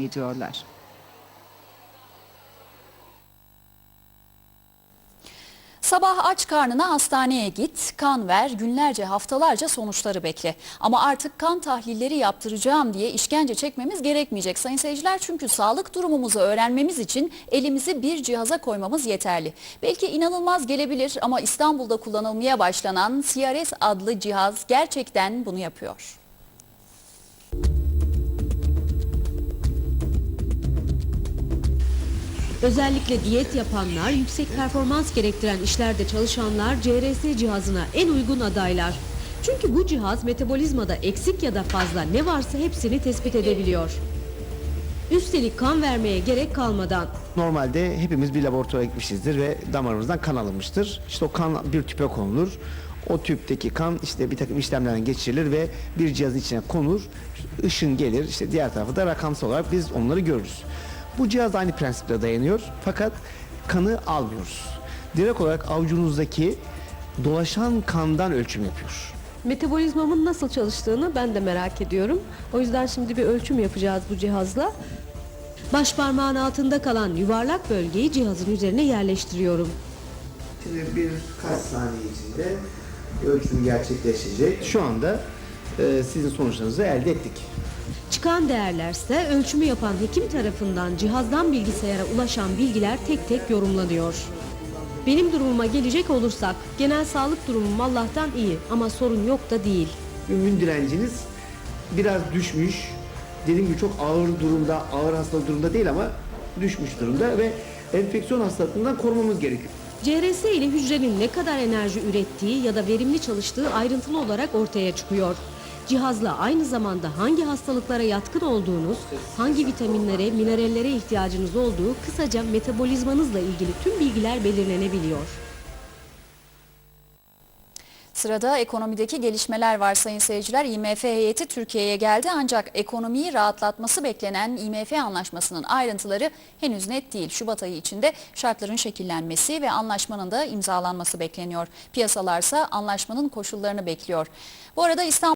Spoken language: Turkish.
ediyorlar. Sabah aç karnına hastaneye git, kan ver, günlerce haftalarca sonuçları bekle. Ama artık kan tahlilleri yaptıracağım diye işkence çekmemiz gerekmeyecek sayın seyirciler. Çünkü sağlık durumumuzu öğrenmemiz için elimizi bir cihaza koymamız yeterli. Belki inanılmaz gelebilir ama İstanbul'da kullanılmaya başlanan CRS adlı cihaz gerçekten bunu yapıyor. Özellikle diyet yapanlar, yüksek performans gerektiren işlerde çalışanlar CRS cihazına en uygun adaylar. Çünkü bu cihaz metabolizmada eksik ya da fazla ne varsa hepsini tespit edebiliyor. Üstelik kan vermeye gerek kalmadan Normalde hepimiz bir laboratuvara gitmişizdir ve damarımızdan kan alınmıştır. İşte o kan bir tüpe konulur. O tüpteki kan işte bir takım işlemlerden geçirilir ve bir cihazın içine konur. Işın gelir. İşte diğer tarafı da rakamsal olarak biz onları görürüz. Bu cihaz aynı prensiple dayanıyor. Fakat kanı almıyoruz. Direkt olarak avucunuzdaki dolaşan kandan ölçüm yapıyor. metabolizmamın nasıl çalıştığını ben de merak ediyorum. O yüzden şimdi bir ölçüm yapacağız bu cihazla. Baş parmağın altında kalan yuvarlak bölgeyi cihazın üzerine yerleştiriyorum. Şimdi birkaç saniye içinde ölçüm gerçekleşecek. Şu anda e, sizin sonuçlarınızı elde ettik. Çıkan değerlerse ölçümü yapan hekim tarafından cihazdan bilgisayara ulaşan bilgiler tek tek yorumlanıyor. Benim durumuma gelecek olursak genel sağlık durumum Allah'tan iyi ama sorun yok da değil. Ümün direnciniz biraz düşmüş. Dediğim gibi çok ağır durumda, ağır hastalık durumda değil ama düşmüş durumda ve enfeksiyon hastalıklarından korumamız gerekiyor. CRS ile hücrenin ne kadar enerji ürettiği ya da verimli çalıştığı ayrıntılı olarak ortaya çıkıyor. Cihazla aynı zamanda hangi hastalıklara yatkın olduğunuz, hangi vitaminlere, minerallere ihtiyacınız olduğu kısaca metabolizmanızla ilgili tüm bilgiler belirlenebiliyor. Sırada ekonomideki gelişmeler var sayın seyirciler. IMF heyeti Türkiye'ye geldi ancak ekonomiyi rahatlatması beklenen IMF anlaşmasının ayrıntıları henüz net değil. Şubat ayı içinde şartların şekillenmesi ve anlaşmanın da imzalanması bekleniyorsa Piyasalarsa anlaşmanın koşullarını bekliyor. Bu arada İstanbul